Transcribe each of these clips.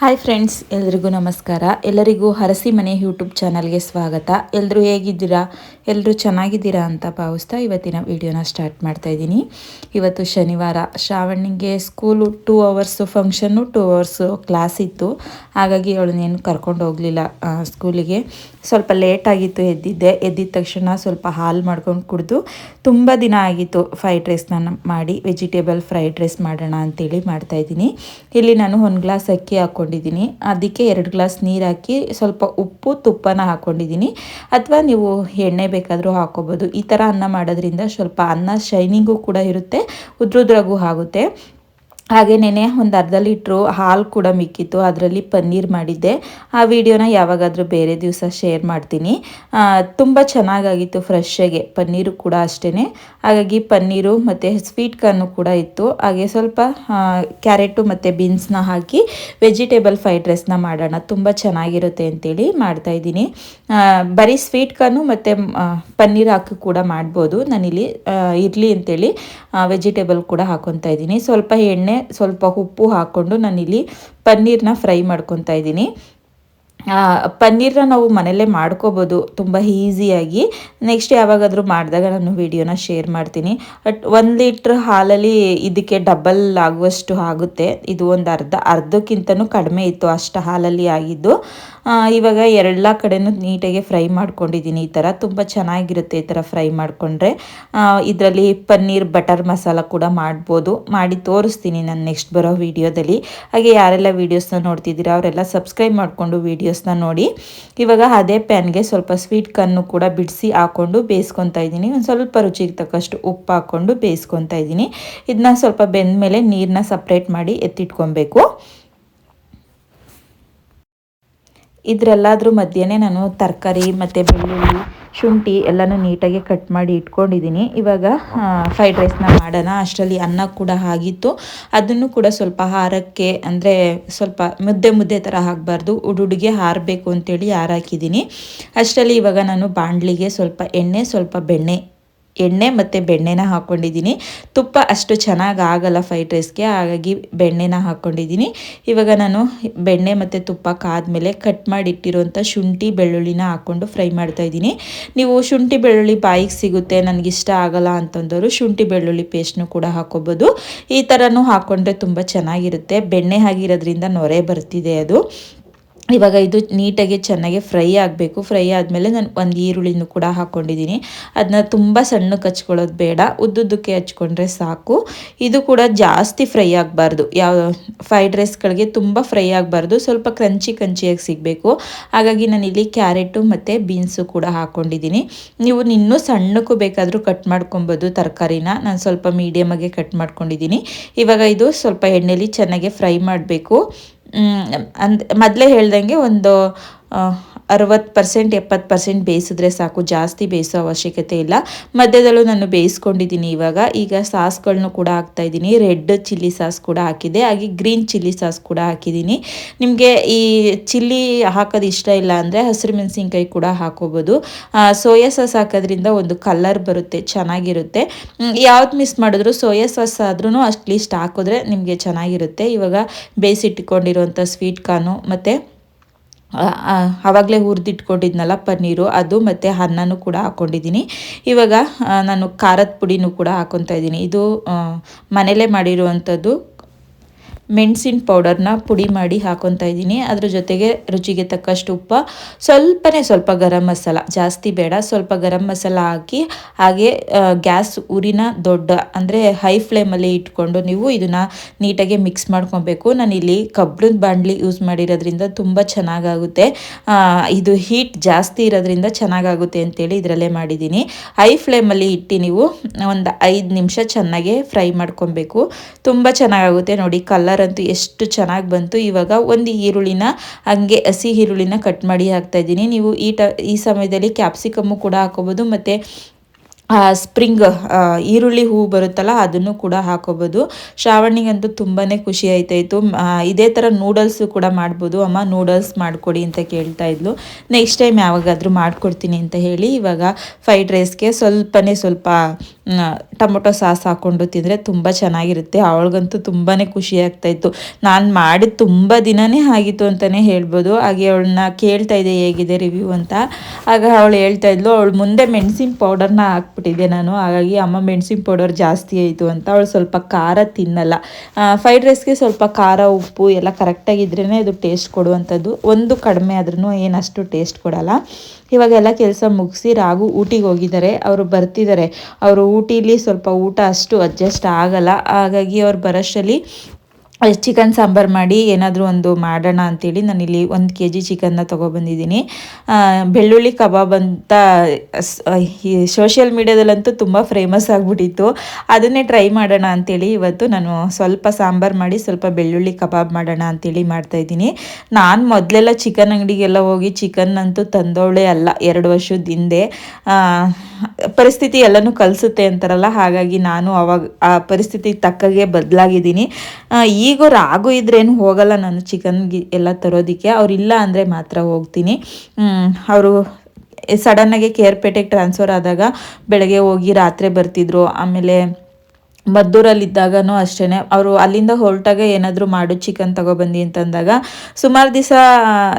Hi friends ಎಲ್ರಿಗೂ ನಮಸ್ಕಾರ. ಎಲ್ಲರಿಗೂ ಹರಸಿ ಮನೆ ಯೂಟ್ಯೂಬ್ ಚಾನಲ್ಗೆ ಸ್ವಾಗತ. ಎಲ್ಲರೂ ಹೇಗಿದ್ದೀರಾ? ಎಲ್ಲರೂ ಚೆನ್ನಾಗಿದ್ದೀರಾ ಅಂತ ಭಾವಿಸ್ತಾ ಇವತ್ತಿನ ವಿಡಿಯೋನ ಸ್ಟಾರ್ಟ್ ಮಾಡ್ತಾ ಇದ್ದೀನಿ. ಇವತ್ತು ಶನಿವಾರ. ಶ್ರಾವಣಿಗೆ school two hours function two hours class ಇತ್ತು. ಹಾಗಾಗಿ ಅವಳನ್ನೇನು ಕರ್ಕೊಂಡು ಹೋಗಲಿಲ್ಲ ಸ್ಕೂಲಿಗೆ ಸ್ವಲ್ಪ ಲೇಟ್ ಆಗಿತ್ತು ಎದ್ದಿದ್ದೆ. ಎದ್ದಿದ ತಕ್ಷಣ ಸ್ವಲ್ಪ ಹಾಲು ಮಾಡ್ಕೊಂಡು ಕುಡಿದು ತುಂಬ ದಿನ ಆಗಿತ್ತು ಫ್ರೈಡ್ ರೈಸ್ನ ಮಾಡಿ ವೆಜಿಟೇಬಲ್ ಫ್ರೈಡ್ ರೈಸ್ ಮಾಡೋಣ ಅಂತೇಳಿ ಮಾಡ್ತಾಯಿದ್ದೀನಿ ಇಲ್ಲಿ ನಾನು ಒಂದು ಗ್ಲಾಸ್ ಅಕ್ಕಿ ಹಾಕ್ಕೊಂಡಿದ್ದೀನಿ ಅದಕ್ಕೆ ಎರಡು ಗ್ಲಾಸ್ ನೀರು ಹಾಕಿ ಸ್ವಲ್ಪ ಉಪ್ಪು, ತುಪ್ಪನ ಹಾಕ್ಕೊಂಡಿದ್ದೀನಿ ಅಥವಾ ನೀವು ಎಣ್ಣೆ ಬೇಕಾದರೂ ಹಾಕೋಬೋದು. ಈ ಥರ ಅನ್ನ ಮಾಡೋದ್ರಿಂದ ಸ್ವಲ್ಪ ಅನ್ನ ಶೈನಿಂಗು ಕೂಡ ಇರುತ್ತೆ, ಉದ್ರುದ್ರಾಗೂ ಆಗುತ್ತೆ. ಹಾಗೆ ನೆನೆ ಒಂದು ಅರ್ಧ ಲೀಟ್ರು ಹಾಲು ಕೂಡ ಮಿಕ್ಕಿತ್ತು, ಅದರಲ್ಲಿ ಪನ್ನೀರ್ ಮಾಡಿದ್ದೆ. ಆ ವಿಡಿಯೋನ ಯಾವಾಗಾದರೂ ಬೇರೆ ದಿವಸ ಶೇರ್ ಮಾಡ್ತೀನಿ. ತುಂಬ ಚೆನ್ನಾಗಾಗಿತ್ತು ಫ್ರೆಶ್ಶಾಗೆ, ಪನ್ನೀರು ಕೂಡ ಅಷ್ಟೇ ಹಾಗಾಗಿ ಪನ್ನೀರು ಮತ್ತು ಸ್ವೀಟ್ ಕಾರ್ನು ಕೂಡ ಇತ್ತು. ಹಾಗೆ ಸ್ವಲ್ಪ ಕ್ಯಾರೆಟು ಮತ್ತು ಬೀನ್ಸ್ನ ಹಾಕಿ ವೆಜಿಟೇಬಲ್ ಫ್ರೈಡ್ ರೈಸ್ನ ಮಾಡೋಣ. ತುಂಬ ಚೆನ್ನಾಗಿರುತ್ತೆ ಅಂತೇಳಿ ಮಾಡ್ತಾಯಿದ್ದೀನಿ ಬರೀ ಸ್ವೀಟ್ ಕಾರ್ನು ಮತ್ತು ಪನ್ನೀರ್ ಹಾಕಿ ಕೂಡ ಮಾಡ್ಬೋದು. ನಾನಿಲ್ಲಿ ಇರಲಿ ಅಂತೇಳಿ ವೆಜಿಟೇಬಲ್ ಕೂಡ ಹಾಕೊತಾ ಇದ್ದೀನಿ. ಸ್ವಲ್ಪ ಎಣ್ಣೆ ಸ್ವಲ್ಪ ಉಪ್ಪು ಹಾಕ್ಕೊಂಡು ನಾನಿಲ್ಲಿ ಪನ್ನೀರ್ನ ಫ್ರೈ ಮಾಡ್ಕೊತಾ ಇದ್ದೀನಿ. ಪನ್ನೀರ್ನ ನಾವು ಮನೆಯಲ್ಲೇ ಮಾಡ್ಕೋಬೋದು, ತುಂಬ ಈಸಿಯಾಗಿ. ನೆಕ್ಸ್ಟ್ ಯಾವಾಗಾದರೂ ಮಾಡಿದಾಗ ನಾನು ವಿಡಿಯೋನ ಶೇರ್ ಮಾಡ್ತೀನಿ. ಬಟ್ ಒಂದು ಲೀಟ್ರ್ ಹಾಲಲ್ಲಿ ಇದಕ್ಕೆ ಡಬಲ್ ಆಗುವಷ್ಟು ಆಗುತ್ತೆ. ಇದು ಒಂದು ಅರ್ಧ, ಅರ್ಧಕ್ಕಿಂತನೂ ಕಡಿಮೆ ಇತ್ತು ಅಷ್ಟು ಹಾಲಲ್ಲಿ ಆಗಿದ್ದು. ಇವಾಗ ಎಲ್ಲ ಕಡೆನೂ ನೀಟಾಗಿ ಫ್ರೈ ಮಾಡ್ಕೊಂಡಿದ್ದೀನಿ. ಈ ಥರ ತುಂಬ ಚೆನ್ನಾಗಿರುತ್ತೆ ಈ ಥರ ಫ್ರೈ ಮಾಡಿಕೊಂಡ್ರೆ. ಇದರಲ್ಲಿ ಪನ್ನೀರ್, ಬಟರ್ ಮಸಾಲ ಕೂಡ ಮಾಡ್ಬೋದು. ಮಾಡಿ ತೋರಿಸ್ತೀನಿ ನಾನು ನೆಕ್ಸ್ಟ್ ಬರೋ ವೀಡಿಯೋದಲ್ಲಿ. ಹಾಗೆ ಯಾರೆಲ್ಲ ವೀಡಿಯೋಸ್ನ ನೋಡ್ತಿದ್ದೀರಾ ಅವರೆಲ್ಲ ಸಬ್ಸ್ಕ್ರೈಬ್ ಮಾಡಿಕೊಂಡು ವೀಡಿಯೋಸ್ನ ನೋಡಿ. ಇವಾಗ ಅದೇ ಪ್ಯಾನ್ಗೆ ಸ್ವಲ್ಪ ಸ್ವೀಟ್ ಕನ್ನು ಕೂಡ ಬಿಡಿಸಿ ಹಾಕ್ಕೊಂಡು ಬೇಯಿಸ್ಕೊತಾ ಇದ್ದೀನಿ. ಒಂದು ಸ್ವಲ್ಪ ರುಚಿಗೆ ತಕ್ಕಷ್ಟು ಉಪ್ಪು ಹಾಕ್ಕೊಂಡು ಬೇಯಿಸ್ಕೊತಾ ಇದ್ದೀನಿ. ಇದನ್ನ ಸ್ವಲ್ಪ ಬೆಂದ ಮೇಲೆ ನೀರನ್ನ ಸಪ್ರೇಟ್ ಮಾಡಿ ಎತ್ತಿಟ್ಕೊಬೇಕು. ಇದರೆಲ್ಲಾದ್ರೂ ಮಧ್ಯೆ ನಾನು ತರಕಾರಿ ಮತ್ತು ಬೆಳ್ಳುಳ್ಳಿ, ಶುಂಠಿ ಎಲ್ಲನೂ ನೀಟಾಗಿ ಕಟ್ ಮಾಡಿ ಇಟ್ಕೊಂಡಿದ್ದೀನಿ ಇವಾಗ ಫ್ರೈಡ್ ರೈಸ್ನ ಮಾಡೋಣ. ಅಷ್ಟರಲ್ಲಿ ಅನ್ನ ಕೂಡ ಆಗಿತ್ತು. ಅದನ್ನು ಕೂಡ ಸ್ವಲ್ಪ ಹಾರಕ್ಕೆ ಅಂದರೆ ಸ್ವಲ್ಪ ಮುದ್ದೆ ಮುದ್ದೆ ಥರ ಹಾಕಬಾರ್ದು ಉಡುಡಿಗೆ ಹಾರಬೇಕು ಅಂತೇಳಿ ಹಾರಾಕಿದ್ದೀನಿ ಅಷ್ಟರಲ್ಲಿ ಇವಾಗ ನಾನು ಬಾಣಲಿಗೆ ಸ್ವಲ್ಪ ಎಣ್ಣೆ, ಸ್ವಲ್ಪ ಬೆಣ್ಣೆ ಎಣ್ಣೆ ಮತ್ತು ಬೆಣ್ಣೆನ ಹಾಕ್ಕೊಂಡಿದ್ದೀನಿ ತುಪ್ಪ ಅಷ್ಟು ಚೆನ್ನಾಗಿ ಆಗಲ್ಲ ಫ್ರೈಡ್ ರೈಸ್ಗೆ ಹಾಗಾಗಿ ಬೆಣ್ಣೆನ ಹಾಕ್ಕೊಂಡಿದ್ದೀನಿ ಇವಾಗ ನಾನು ಬೆಣ್ಣೆ ಮತ್ತು ತುಪ್ಪ ಕಾದ್ಮೇಲೆ ಕಟ್ ಮಾಡಿಟ್ಟಿರುವಂಥ ಶುಂಠಿ ಬೆಳ್ಳುಳ್ಳಿನ ಹಾಕ್ಕೊಂಡು ಫ್ರೈ ಮಾಡ್ತಾಯಿದ್ದೀನಿ ನೀವು ಶುಂಠಿ ಬೆಳ್ಳುಳ್ಳಿ ಬಾಯಿಗೆ ಸಿಗುತ್ತೆ ನನಗಿಷ್ಟ ಆಗಲ್ಲ ಅಂತಂದವರು ಶುಂಠಿ ಬೆಳ್ಳುಳ್ಳಿ ಪೇಸ್ಟ್ನು ಕೂಡ ಹಾಕೋಬೋದು. ಈ ಥರನೂ ಹಾಕ್ಕೊಂಡ್ರೆ ತುಂಬ ಚೆನ್ನಾಗಿರುತ್ತೆ. ಬೆಣ್ಣೆ ಆಗಿರೋದ್ರಿಂದ ನೊರೆ ಬರ್ತಿದೆ ಅದು. ಇವಾಗ ಇದು ನೀಟಾಗಿ ಚೆನ್ನಾಗಿ ಫ್ರೈ ಆಗಬೇಕು. ಫ್ರೈ ಆದಮೇಲೆ ನಾನು ಒಂದು ಈರುಳ್ಳಿನೂ ಕೂಡ ಹಾಕ್ಕೊಂಡಿದ್ದೀನಿ ಅದನ್ನ ತುಂಬ ಸಣ್ಣಕ್ಕೆ ಹಚ್ಕೊಳ್ಳೋದು ಬೇಡ. ಉದ್ದುದ್ದಕ್ಕೆ ಹಚ್ಕೊಂಡ್ರೆ ಸಾಕು. ಇದು ಕೂಡ ಜಾಸ್ತಿ ಫ್ರೈ ಆಗಬಾರ್ದು. ಯಾವ ಫ್ರೈಡ್ ರೈಸ್ಗಳಿಗೆ ತುಂಬ ಫ್ರೈ ಆಗಬಾರ್ದು. ಸ್ವಲ್ಪ ಕ್ರಂಚಿ ಕ್ರಂಚಿಯಾಗಿ ಸಿಗಬೇಕು. ಹಾಗಾಗಿ ನಾನು ಇಲ್ಲಿ ಕ್ಯಾರೆಟು ಮತ್ತು ಬೀನ್ಸು ಕೂಡ ಹಾಕ್ಕೊಂಡಿದ್ದೀನಿ ನೀವು ಇನ್ನೂ ಸಣ್ಣಕ್ಕೂ ಬೇಕಾದರೂ ಕಟ್ ಮಾಡ್ಕೊಬೋದು ತರಕಾರಿನ. ನಾನು ಸ್ವಲ್ಪ ಮೀಡಿಯಮಾಗೆ ಕಟ್ ಮಾಡ್ಕೊಂಡಿದ್ದೀನಿ. ಇವಾಗ ಇದು ಸ್ವಲ್ಪ ಎಣ್ಣೆಲಿ ಚೆನ್ನಾಗಿ ಫ್ರೈ ಮಾಡಬೇಕು. ಅಂದ್ ಮೊದಲೇ ಹೇಳ್ದಂಗೆ ಒಂದು ಅರವತ್ತು ಪರ್ಸೆಂಟ್ ಎಪ್ಪತ್ತು ಪರ್ಸೆಂಟ್ ಬೇಯಿಸಿದ್ರೆ ಸಾಕು. ಜಾಸ್ತಿ ಬೇಯಿಸೋ ಅವಶ್ಯಕತೆ ಇಲ್ಲ. ಮಧ್ಯದಲ್ಲೂ ನಾನು ಬೇಯಿಸ್ಕೊಂಡಿದ್ದೀನಿ ಇವಾಗ. ಈಗ ಸಾಸ್ಗಳನ್ನೂ ಕೂಡ ಹಾಕ್ತಾಯಿದ್ದೀನಿ ರೆಡ್ ಚಿಲ್ಲಿ ಸಾಸ್ ಕೂಡ ಹಾಕಿದೆ ಹಾಗೆ ಗ್ರೀನ್ ಚಿಲ್ಲಿ ಸಾಸ್ ಕೂಡ ಹಾಕಿದ್ದೀನಿ. ನಿಮಗೆ ಈ ಚಿಲ್ಲಿ ಹಾಕೋದು ಇಷ್ಟ ಇಲ್ಲ ಅಂದರೆ ಹಸಿರು ಮೆಣಸಿನ್ಕಾಯಿ ಕೂಡ ಹಾಕೋಬೋದು. ಸೋಯಾ ಸಾಸ್ ಹಾಕೋದ್ರಿಂದ ಒಂದು ಕಲರ್ ಬರುತ್ತೆ, ಚೆನ್ನಾಗಿರುತ್ತೆ. ಯಾವ್ದು ಮಿಸ್ ಮಾಡಿದ್ರು ಸೋಯಾ ಸಾಸ್ ಆದ್ರೂ ಅಟ್ಲೀಸ್ಟ್ ಹಾಕಿದ್ರೆ ನಿಮಗೆ ಚೆನ್ನಾಗಿರುತ್ತೆ. ಇವಾಗ ಬೇಯಿಸಿಟ್ಕೊಂಡಿರುವಂಥ ಸ್ವೀಟ್ ಕಾರ್ನು ಮತ್ತು ಆವಾಗಲೇ ಹುರಿದಿಟ್ಕೊಂಡಿದ್ನಲ್ಲ ಪನ್ನೀರು, ಅದು ಮತ್ತು ಅನ್ನನೂ ಕೂಡ ಹಾಕ್ಕೊಂಡಿದ್ದೀನಿ ಇವಾಗ ನಾನು ಖಾರದ ಪುಡಿನೂ ಕೂಡ ಹಾಕ್ಕೊತಾ ಇದ್ದೀನಿ. ಇದು ಮನೇಲೇ ಮಾಡಿರುವಂಥದ್ದು ಮೆಣಸಿನ ಪೌಡರ್ನ ಪುಡಿ ಮಾಡಿ ಹಾಕೊತಾ ಇದ್ದೀನಿ. ಅದ್ರ ಜೊತೆಗೆ ರುಚಿಗೆ ತಕ್ಕಷ್ಟು ಉಪ್ಪ, ಸ್ವಲ್ಪನೇ ಸ್ವಲ್ಪ ಗರಂ ಮಸಾಲ, ಜಾಸ್ತಿ ಬೇಡ, ಸ್ವಲ್ಪ ಗರಂ ಮಸಾಲ ಹಾಕಿ, ಹಾಗೆ ಗ್ಯಾಸ್ ಉರಿನ ದೊಡ್ಡ, ಅಂದರೆ ಹೈ ಫ್ಲೇಮಲ್ಲಿ ಇಟ್ಕೊಂಡು ನೀವು ಇದನ್ನು ನೀಟಾಗಿ ಮಿಕ್ಸ್ ಮಾಡ್ಕೊಬೇಕು. ಇಲ್ಲಿ ಕಬ್ಬಿಣದ ಬಾಂಡ್ಲಿ ಯೂಸ್ ಮಾಡಿರೋದ್ರಿಂದ ತುಂಬ ಚೆನ್ನಾಗಾಗುತ್ತೆ. ಇದು ಹೀಟ್ ಜಾಸ್ತಿ ಇರೋದ್ರಿಂದ ಚೆನ್ನಾಗಾಗುತ್ತೆ ಅಂತೇಳಿ ಇದರಲ್ಲೇ ಮಾಡಿದ್ದೀನಿ. ಹೈ ಫ್ಲೇಮಲ್ಲಿ ಇಟ್ಟು ನೀವು ಒಂದು ಐದು ನಿಮಿಷ ಚೆನ್ನಾಗಿ ಫ್ರೈ ಮಾಡ್ಕೊಬೇಕು. ತುಂಬ ಚೆನ್ನಾಗಾಗುತ್ತೆ. ನೋಡಿ, ಕಲರ್ ಅಂತೂ ಎಷ್ಟು ಚೆನ್ನಾಗಿ ಬಂತು. ಇವಾಗ ಒಂದು ಈರುಳ್ಳಿನ ಹಂಗೆ ಹಸಿ ಈರುಳ್ಳಿನ ಕಟ್ ಮಾಡಿ ಹಾಕ್ತಾ ಇದ್ದೀನಿ. ನೀವು ಈ ಟ, ಈ ಸಮಯದಲ್ಲಿ ಕ್ಯಾಪ್ಸಿಕಮ್ಮು ಕೂಡ ಹಾಕೋಬೋದು. ಮತ್ತು ಸ್ಪ್ರಿಂಗ್ ಈರುಳ್ಳಿ ಹೂ ಬರುತ್ತಲ್ಲ, ಅದನ್ನು ಕೂಡ ಹಾಕೋಬೋದು. ಶ್ರಾವಣಿಗಂತೂ ತುಂಬಾ ಖುಷಿ ಆಯ್ತಾಯಿತ್ತು ಇದೇ ಥರ ನೂಡಲ್ಸು ಕೂಡ ಮಾಡ್ಬೋದು. ಅಮ್ಮ ನೂಡಲ್ಸ್ ಮಾಡಿಕೊಡಿ ಅಂತ ಕೇಳ್ತಾ ಇದ್ಲು. ನೆಕ್ಸ್ಟ್ ಟೈಮ್ ಯಾವಾಗಾದರೂ ಮಾಡಿಕೊಡ್ತೀನಿ ಅಂತ ಹೇಳಿ, ಇವಾಗ ಫ್ರೈಡ್ ರೈಸ್ಗೆ ಸ್ವಲ್ಪನೇ ಸ್ವಲ್ಪ ಟೊಮೊಟೊ ಸಾಸ್ ಹಾಕ್ಕೊಂಡು ತಿಂದರೆ ತುಂಬ ಚೆನ್ನಾಗಿರುತ್ತೆ. ಅವಳಿಗಂತೂ ತುಂಬಾ ಖುಷಿ ಆಗ್ತಾಯಿತ್ತು ನಾನು ಮಾಡಿದ ತುಂಬ ದಿನವೇ ಆಗಿತ್ತು ಅಂತಲೇ ಹೇಳ್ಬೋದು. ಹಾಗೆ ಅವಳನ್ನ ಕೇಳ್ತಾ ಇದ್ದೆ ಹೇಗಿದೆ ರಿವ್ಯೂ ಅಂತ. ಆಗ ಅವಳು ಹೇಳ್ತಾ ಇದ್ಲು, ಅವಳು ಮುಂದೆ ಮೆಣಸಿನ ಪೌಡರ್ನ ಹಾಕ್ಬಿಟ್ಟಿದ್ದೆ ನಾನು. ಹಾಗಾಗಿ ಅಮ್ಮ ಮೆಣಸಿನ ಪೌಡರ್ ಜಾಸ್ತಿ ಆಯಿತು ಅಂತ. ಅವಳು ಸ್ವಲ್ಪ ಖಾರ ತಿನ್ನಲ್ಲ. ಫ್ರೈಡ್ ರೈಸ್ಗೆ ಸ್ವಲ್ಪ ಖಾರ, ಉಪ್ಪು ಎಲ್ಲ ಕರೆಕ್ಟಾಗಿದ್ರೇ ಅದು ಟೇಸ್ಟ್ ಕೊಡುವಂಥದ್ದು. ಒಂದು ಕಡಿಮೆ ಆದ್ರೂ ಏನಷ್ಟು ಟೇಸ್ಟ್ ಕೊಡಲ್ಲ. ಇವಾಗೆಲ್ಲ ಕೆಲಸ ಮುಗಿಸಿ ರಾಗು ಊಟಿಗೆ ಹೋಗಿದ್ದಾರೆ. ಅವರು ಬರ್ತಿದ್ದಾರೆ. ಅವರು ಊಟಿಲಿ ಸ್ವಲ್ಪ ಊಟ ಅಷ್ಟು ಅಡ್ಜಸ್ಟ್ ಆಗಲ್ಲ. ಹಾಗಾಗಿ ಅವ್ರು ಬರೋಷ್ಟರಲ್ಲಿ ಚಿಕನ್ ಸಾಂಬಾರು ಮಾಡಿ ಏನಾದರೂ ಒಂದು ಮಾಡೋಣ ಅಂತೇಳಿ ನಾನಿಲ್ಲಿ ಒಂದು ಕೆ ಜಿ ಚಿಕನ್ನ ತೊಗೊಬಂದಿದ್ದೀನಿ. ಬೆಳ್ಳುಳ್ಳಿ ಕಬಾಬ್ ಅಂತ ಈ ಸೋಷಿಯಲ್ ಮೀಡ್ಯಾದಲ್ಲಂತೂ ತುಂಬ ಫೇಮಸ್ ಆಗಿಬಿಟ್ಟಿತ್ತು. ಅದನ್ನೇ ಟ್ರೈ ಮಾಡೋಣ ಅಂತೇಳಿ ಇವತ್ತು ನಾನು ಸ್ವಲ್ಪ ಸಾಂಬಾರು ಮಾಡಿ ಸ್ವಲ್ಪ ಬೆಳ್ಳುಳ್ಳಿ ಕಬಾಬ್ ಮಾಡೋಣ ಅಂತೇಳಿ ಮಾಡ್ತಾಯಿದ್ದೀನಿ ನಾನು ಮೊದಲೆಲ್ಲ ಚಿಕನ್ ಅಂಗಡಿಗೆಲ್ಲ ಹೋಗಿ ಚಿಕನ್ ಅಂತೂ ತಂದೋಳೆ ಅಲ್ಲ, ಎರಡು ವರ್ಷದ ಹಿಂದೆ. ಪರಿಸ್ಥಿತಿ ಎಲ್ಲನೂ ಕಲಿಸುತ್ತೆ ಅಂತಾರಲ್ಲ, ಹಾಗಾಗಿ ನಾನು ಅವಾಗ ಆ ಪರಿಸ್ಥಿತಿ ತಕ್ಕಗೆ ಬದಲಾಗಿದ್ದೀನಿ. ಈಗ ರಾಗು ಇದ್ರೇನು ಹೋಗಲ್ಲ ನಾನು ಚಿಕನ್ಗೆ ಎಲ್ಲ ತರೋದಕ್ಕೆ. ಇಲ್ಲ ಅಂದರೆ ಮಾತ್ರ ಹೋಗ್ತೀನಿ. ಅವರು ಸಡನ್ನಾಗಿ ಕೇರ್ಪೇಟೆಗೆ ಟ್ರಾನ್ಸ್ಫರ್ ಆದಾಗ ಬೆಳಗ್ಗೆ ಹೋಗಿ ರಾತ್ರಿ ಬರ್ತಿದ್ರು. ಆಮೇಲೆ ಮದ್ದೂರಲ್ಲಿದ್ದಾಗೂ ಅಷ್ಟೇ ಅವರು ಅಲ್ಲಿಂದ ಹೊರಟಾಗ ಏನಾದರೂ ಮಾಡು, ಚಿಕನ್ ತಗೊಬಂದಿ ಅಂತಂದಾಗ ಸುಮಾರು ದಿವಸ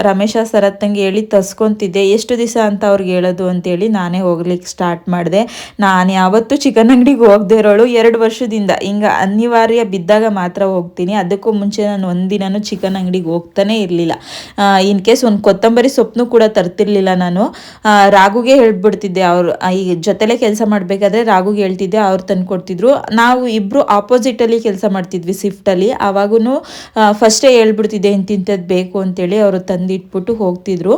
ರಮೇಶ ಸರತ್ತಂಗೆ ಹೇಳಿ ತಸ್ಕೊತಿದ್ದೆ. ಎಷ್ಟು ದಿವಸ ಅಂತ ಅವ್ರಿಗೆ ಹೇಳೋದು ಅಂತೇಳಿ ನಾನೇ ಹೋಗ್ಲಿಕ್ಕೆ ಸ್ಟಾರ್ಟ್ ಮಾಡಿದೆ. ನಾನು ಯಾವತ್ತೂ ಚಿಕನ್ ಅಂಗಡಿಗೆ ಹೋಗದೆ ಇರೋಳು ಎರಡು ವರ್ಷದಿಂದ. ಹಿಂಗೆ ಅನಿವಾರ್ಯ ಬಿದ್ದಾಗ ಮಾತ್ರ ಹೋಗ್ತೀನಿ. ಅದಕ್ಕೂ ಮುಂಚೆ ನಾನು ಒಂದಿನೂ ಚಿಕನ್ ಅಂಗಡಿಗೆ ಹೋಗ್ತಾನೆ ಇರಲಿಲ್ಲ. ಇನ್ ಕೇಸ್ ಒಂದು ಕೊತ್ತಂಬರಿ ಸೊಪ್ಪನ್ನು ಕೂಡ ತರ್ತಿರ್ಲಿಲ್ಲ ನಾನು. ರಾಗುಗೆ ಹೇಳ್ಬಿಡ್ತಿದ್ದೆ ಅವರು. ಈ ಜೊತೆಲೆ ಕೆಲಸ ಮಾಡಬೇಕಾದ್ರೆ ರಾಗುಗೆ ಹೇಳ್ತಿದ್ದೆ. ಅವ್ರು ತಂದು ಕೊಡ್ತಿದ್ರು ನಾವು ನಾವು ಇಬ್ಬರು ಆಪೋಸಿಟಲ್ಲಿ ಕೆಲಸ ಮಾಡ್ತಿದ್ವಿ ಶಿಫ್ಟಲ್ಲಿ ಆವಾಗೂ ಫಸ್ಟೇ ಹೇಳ್ಬಿಡ್ತಿದ್ದೆ ಇಂತಿಂಥದ್ದು ಬೇಕು ಅಂತೇಳಿ ಅವರು ತಂದಿಟ್ಬಿಟ್ಟು ಹೋಗ್ತಿದ್ರು.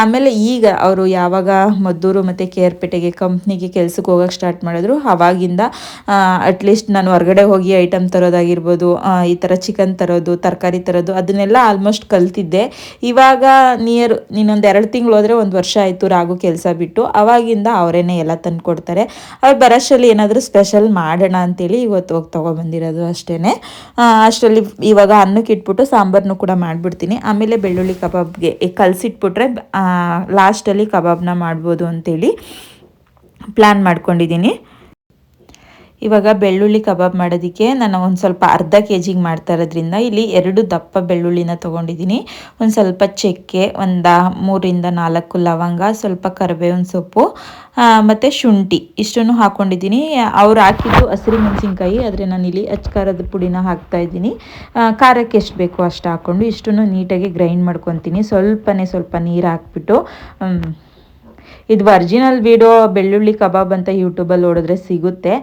ಆಮೇಲೆ ಈಗ ಅವರು ಯಾವಾಗ ಮದ್ದೂರು ಮತ್ತು ಕೇರ್ಪೇಟೆಗೆ ಕಂಪ್ನಿಗೆ ಕೆಲ್ಸಕ್ಕೆ ಹೋಗೋಕೆ ಸ್ಟಾರ್ಟ್ ಮಾಡಿದ್ರು, ಅವಾಗಿಂದ ಅಟ್ಲೀಸ್ಟ್ ನಾನು ಹೊರಗಡೆ ಹೋಗಿ ಐಟಮ್ ತರೋದಾಗಿರ್ಬೋದು ಈ ಥರ ಚಿಕನ್ ತರೋದು, ತರಕಾರಿ ತರೋದು, ಅದನ್ನೆಲ್ಲ ಆಲ್ಮೋಸ್ಟ್ ಕಲ್ತಿದ್ದೆ. ಇವಾಗ ನಿಯರ್ ನೀನೊಂದು ಎರಡು ತಿಂಗಳು ಹೋದರೆ ಒಂದು ವರ್ಷ ಆಯಿತು ರಾಗು ಕೆಲಸ ಬಿಟ್ಟು. ಅವಾಗಿಂದ ಅವರೇನೆ ಎಲ್ಲ ತಂದು ಕೊಡ್ತಾರೆ ಅವ್ರು ಬರೋಷ್ಟರಲ್ಲಿ ಏನಾದರೂ ಸ್ಪೆಷಲ್ ಮಾಡೋಣ ಅಂತೇಳಿ ಇವತ್ತು ಹೋಗಿ ತೊಗೊಬಂದಿರೋದು ಅಷ್ಟೇ ಅಷ್ಟರಲ್ಲಿ ಇವಾಗ ಅನ್ನಕ್ಕೆ ಇಟ್ಬಿಟ್ಟು ಸಾಂಬಾರನ್ನು ಕೂಡ ಮಾಡಿಬಿಡ್ತೀನಿ. ಆಮೇಲೆ ಬೆಳ್ಳುಳ್ಳಿ ಕಬಾಬ್ಗೆ ಕಲಸಿಟ್ಬಿಟ್ರೆ ಲಾಸ್ಟಲ್ಲಿ ಕಬಾಬ್ನ ಮಾಡ್ಬೋದು ಅಂತೇಳಿ ಪ್ಲ್ಯಾನ್ ಮಾಡ್ಕೊಂಡಿದ್ದೀನಿ. ಇವಾಗ ಬೆಳ್ಳುಳ್ಳಿ ಕಬಾಬ್ ಮಾಡೋದಕ್ಕೆ ನಾನು ಒಂದು ಸ್ವಲ್ಪ ಅರ್ಧ ಕೆ ಜಿಗೆ ಮಾಡ್ತಾ ಇರೋದ್ರಿಂದ ಇಲ್ಲಿ ಎರಡು ದಪ್ಪ ಬೆಳ್ಳುಳ್ಳಿನ ತೊಗೊಂಡಿದ್ದೀನಿ. ಒಂದು ಸ್ವಲ್ಪ ಚಕ್ಕೆ, ಒಂದು ಮೂರಿಂದ ನಾಲ್ಕು ಲವಂಗ, ಸ್ವಲ್ಪ ಕರಿಬೇವಿನ ಸೊಪ್ಪು ಮತ್ತು ಶುಂಠಿ ಇಷ್ಟನ್ನು ಹಾಕ್ಕೊಂಡಿದ್ದೀನಿ ಅವ್ರು ಹಾಕಿದ್ದು ಹಸಿರು ಮೆಣಸಿನ್ಕಾಯಿ, ಆದರೆ ನಾನು ಇಲ್ಲಿ ಖಾರದ ಪುಡಿನ ಹಾಕ್ತಾ ಇದ್ದೀನಿ. ಖಾರಕ್ಕೆ ಎಷ್ಟು ಬೇಕೋ ಅಷ್ಟು ಹಾಕ್ಕೊಂಡು ಇಷ್ಟನ್ನು ನೀಟಾಗಿ ಗ್ರೈಂಡ್ ಮಾಡ್ಕೊತೀನಿ. ಸ್ವಲ್ಪನೇ ಸ್ವಲ್ಪ ನೀರು ಹಾಕ್ಬಿಟ್ಟು ಇದು ಒರ್ಜಿನಲ್ ವೀಡಿಯೋ ಬೆಳ್ಳುಳ್ಳಿ ಕಬಾಬ್ ಅಂತ ಯೂಟ್ಯೂಬಲ್ಲಿ ನೋಡಿದ್ರೆ ಸಿಗುತ್ತೆ.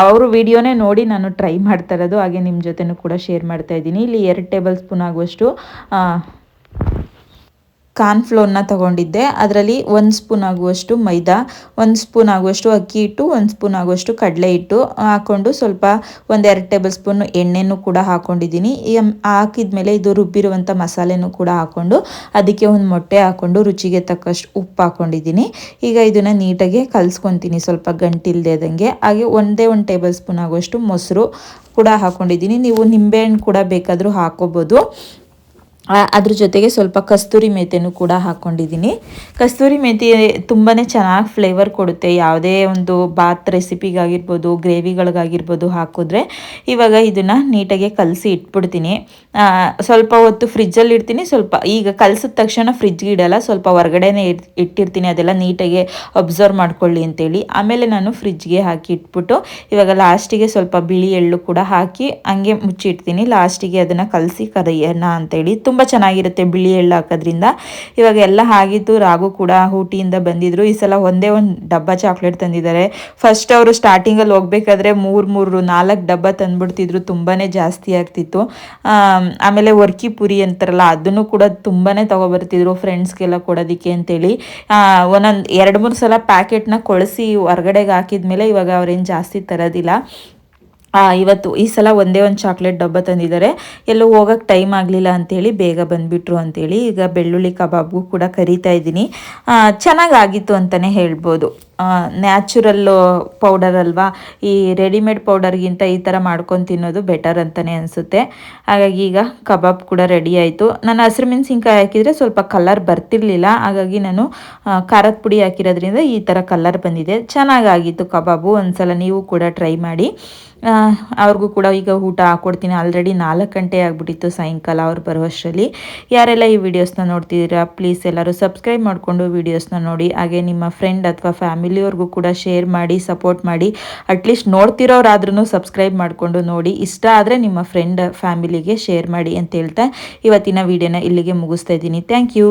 ಅವರು ವಿಡಿಯೋನೇ ನೋಡಿ ನಾನು ಟ್ರೈ ಮಾಡ್ತಾ ಇರೋದು, ಹಾಗೆ ನಿಮ್ಮ ಜೊತೆನೂ ಕೂಡ ಶೇರ್ ಮಾಡ್ತಾ ಇದ್ದೀನಿ. ಇಲ್ಲಿ ಎರಡು ಟೇಬಲ್ ಸ್ಪೂನ್ ಆಗುವಷ್ಟು ಕಾರ್ನ್ಫ್ಲೋರ್ನ ತಗೊಂಡಿದ್ದೆ. ಅದರಲ್ಲಿ ಒಂದು ಸ್ಪೂನ್ ಆಗುವಷ್ಟು ಮೈದಾ, ಒಂದು ಸ್ಪೂನ್ ಆಗುವಷ್ಟು ಅಕ್ಕಿ ಹಿಟ್ಟು, ಒಂದು ಸ್ಪೂನ್ ಆಗುವಷ್ಟು ಕಡಲೆ ಹಿಟ್ಟು ಹಾಕ್ಕೊಂಡು ಸ್ವಲ್ಪ ಒಂದೆರಡು ಟೇಬಲ್ ಸ್ಪೂನ್ ಎಣ್ಣೆನೂ ಕೂಡ ಹಾಕ್ಕೊಂಡಿದ್ದೀನಿ ಹಾಕಿದ ಮೇಲೆ ಇದು ರುಬ್ಬಿರುವಂಥ ಮಸಾಲೆನೂ ಕೂಡ ಹಾಕ್ಕೊಂಡು ಅದಕ್ಕೆ ಒಂದು ಮೊಟ್ಟೆ ಹಾಕ್ಕೊಂಡು ರುಚಿಗೆ ತಕ್ಕಷ್ಟು ಉಪ್ಪು ಹಾಕ್ಕೊಂಡಿದ್ದೀನಿ ಈಗ ಇದನ್ನು ನೀಟಾಗಿ ಕಲಿಸ್ಕೊತೀನಿ ಸ್ವಲ್ಪ ಗಂಟಿಲ್ದೇದಂಗೆ. ಹಾಗೆ ಒಂದೇ ಒಂದು ಟೇಬಲ್ ಸ್ಪೂನ್ ಆಗುವಷ್ಟು ಮೊಸರು ಕೂಡ ಹಾಕ್ಕೊಂಡಿದ್ದೀನಿ ನೀವು ನಿಂಬೆಹಣ್ಣು ಕೂಡ ಬೇಕಾದರೂ ಹಾಕೋಬೋದು. ಅದ್ರ ಜೊತೆಗೆ ಸ್ವಲ್ಪ ಕಸ್ತೂರಿ ಮೇಥೆನೂ ಕೂಡ ಹಾಕ್ಕೊಂಡಿದ್ದೀನಿ ಕಸ್ತೂರಿ ಮೇಥಿ ತುಂಬಾ ಚೆನ್ನಾಗಿ ಫ್ಲೇವರ್ ಕೊಡುತ್ತೆ. ಯಾವುದೇ ಒಂದು ಬಾತ್ ರೆಸಿಪಿಗಾಗಿರ್ಬೋದು ಗ್ರೇವಿಗಳಿಗಾಗಿರ್ಬೋದು ಹಾಕಿದ್ರೆ ಇವಾಗ ಇದನ್ನು ನೀಟಾಗಿ ಕಲಸಿ ಇಟ್ಬಿಡ್ತೀನಿ. ಸ್ವಲ್ಪ ಹೊತ್ತು ಫ್ರಿಜ್ಜಲ್ಲಿ ಇಡ್ತೀನಿ. ಸ್ವಲ್ಪ ಈಗ ಕಲಸಿದ ತಕ್ಷಣ ಫ್ರಿಜ್ಗೆ ಇಡೋಲ್ಲ. ಸ್ವಲ್ಪ ಹೊರಗಡೆನೇ ಇಟ್ಟಿರ್ತೀನಿ. ಅದೆಲ್ಲ ನೀಟಾಗಿ ಅಬ್ಸರ್ವ್ ಮಾಡ್ಕೊಳ್ಳಿ ಅಂತೇಳಿ. ಆಮೇಲೆ ನಾನು ಫ್ರಿಜ್ಗೆ ಹಾಕಿ ಇಟ್ಬಿಟ್ಟು ಇವಾಗ ಲಾಸ್ಟಿಗೆ ಸ್ವಲ್ಪ ಬಿಳಿ ಎಳ್ಳು ಕೂಡ ಹಾಕಿ ಹಂಗೆ ಮುಚ್ಚಿಡ್ತೀನಿ. ಲಾಸ್ಟಿಗೆ ಅದನ್ನು ಕಲಸಿ ಕರಿಯೋಣ ಅಂತೇಳಿ ತುಂಬ ಚೆನ್ನಾಗಿರುತ್ತೆ ಬಿಳಿ ಎಳ್ಳು ಹಾಕೋದ್ರಿಂದ. ಇವಾಗ ಎಲ್ಲ ಆಗಿದ್ದು ರಾಗು ಕೂಡ ಊಟಿಯಿಂದ ಬಂದಿದ್ರು. ಈ ಸಲ ಒಂದೇ ಒಂದು ಡಬ್ಬ ಚಾಕ್ಲೇಟ್ ತಂದಿದ್ದಾರೆ. ಫಸ್ಟ್ ಅವರು ಸ್ಟಾರ್ಟಿಂಗಲ್ಲಿ ಹೋಗ್ಬೇಕಾದ್ರೆ ಮೂರು ಮೂರು, ನಾಲ್ಕು ಡಬ್ಬ ತಂದ್ಬಿಡ್ತಿದ್ರು. ತುಂಬಾ ಜಾಸ್ತಿ ಆಗ್ತಿತ್ತು. ಆಮೇಲೆ ವರ್ಕಿ ಪುರಿ ಅಂತಾರಲ್ಲ, ಅದನ್ನು ಕೂಡ ತುಂಬಾ ತೊಗೊಬರ್ತಿದ್ರು ಫ್ರೆಂಡ್ಸ್ಗೆಲ್ಲ ಕೊಡೋದಕ್ಕೆ ಅಂತೇಳಿ. ಒಂದೊಂದು, ಎರಡು, ಮೂರು ಸಲ ಪ್ಯಾಕೆಟ್ನ ಕೊಳಿಸಿ ಹೊರಗಡೆಗೆ ಹಾಕಿದ್ಮೇಲೆ ಇವಾಗ ಅವ್ರೇನು ಜಾಸ್ತಿ ತರೋದಿಲ್ಲ. ಇವತ್ತು ಈ ಸಲ ಒಂದೇ ಒಂದು ಚಾಕ್ಲೇಟ್ ಡಬ್ಬ ತಂದಿದ್ದಾರೆ. ಎಲ್ಲೂ ಹೋಗೋಕ್ಕೆ ಟೈಮ್ ಆಗಲಿಲ್ಲ ಅಂಥೇಳಿ ಬೇಗ ಬಂದುಬಿಟ್ರು ಅಂಥೇಳಿ ಈಗ ಬೆಳ್ಳುಳ್ಳಿ ಕಬಾಬ್ಗೂ ಕೂಡ ಕರಿತಾ ಇದ್ದೀನಿ. ಚೆನ್ನಾಗಾಗಿತ್ತು ಅಂತಲೇ ಹೇಳ್ಬೋದು. ನ್ಯಾಚುರಲ್ ಪೌಡರ್ ಅಲ್ವಾ? ಈ ರೆಡಿಮೇಡ್ ಪೌಡರ್ಗಿಂತ ಈ ಥರ ಮಾಡ್ಕೊಂಡು ತಿನ್ನೋದು ಬೆಟರ್ ಅಂತಲೇ ಅನಿಸುತ್ತೆ. ಹಾಗಾಗಿ ಈಗ ಕಬಾಬ್ ಕೂಡ ರೆಡಿ ಆಯಿತು. ನಾನು ಹಸಿರು ಮೆಣಸಿನ್ಕಾಯಿ ಹಾಕಿದರೆ ಸ್ವಲ್ಪ ಕಲರ್ ಬರ್ತಿರ್ಲಿಲ್ಲ. ಹಾಗಾಗಿ ನಾನು ಖಾರದ ಪುಡಿ ಹಾಕಿರೋದ್ರಿಂದ ಈ ಥರ ಕಲರ್ ಬಂದಿದೆ. ಚೆನ್ನಾಗಾಗಿತ್ತು ಕಬಾಬು. ಒಂದ್ಸಲ ನೀವು ಕೂಡ ಟ್ರೈ ಮಾಡಿ. ಅವ್ರಿಗೂ ಕೂಡ ಈಗ ಊಟ ಹಾಕ್ಕೊಡ್ತೀನಿ ಆಲ್ರೆಡಿ ನಾಲ್ಕು ಗಂಟೆ ಆಗಿಬಿಟ್ಟಿತ್ತು ಸಾಯಂಕಾಲ ಅವ್ರು ಬರುವಷ್ಟರಲ್ಲಿ. ಯಾರೆಲ್ಲ ಈ ವಿಡಿಯೋಸ್ನ ನೋಡ್ತಿದ್ದೀರಾ ಪ್ಲೀಸ್ ಎಲ್ಲರೂ ಸಬ್ಸ್ಕ್ರೈಬ್ ಮಾಡಿಕೊಂಡು ವೀಡಿಯೋಸ್ನ ನೋಡಿ. ಹಾಗೆ ನಿಮ್ಮ ಫ್ರೆಂಡ್ ಅಥವಾ ಫ್ಯಾಮಿಲಿಯವ್ರಿಗೂ ಕೂಡ ಶೇರ್ ಮಾಡಿ ಸಪೋರ್ಟ್ ಮಾಡಿ ಅಟ್ಲೀಸ್ಟ್ ನೋಡ್ತಿರೋರಾದ್ರೂ ಸಬ್ಸ್ಕ್ರೈಬ್ ಮಾಡಿಕೊಂಡು ನೋಡಿ. ಇಷ್ಟ ಆದರೆ ನಿಮ್ಮ ಫ್ರೆಂಡ್ ಫ್ಯಾಮಿಲಿಗೆ ಶೇರ್ ಮಾಡಿ ಅಂತ ಹೇಳ್ತಾ ಇವತ್ತಿನ ವಿಡಿಯೋನ ಇಲ್ಲಿಗೆ ಮುಗಿಸ್ತಾ ಇದ್ದೀನಿ. Thank you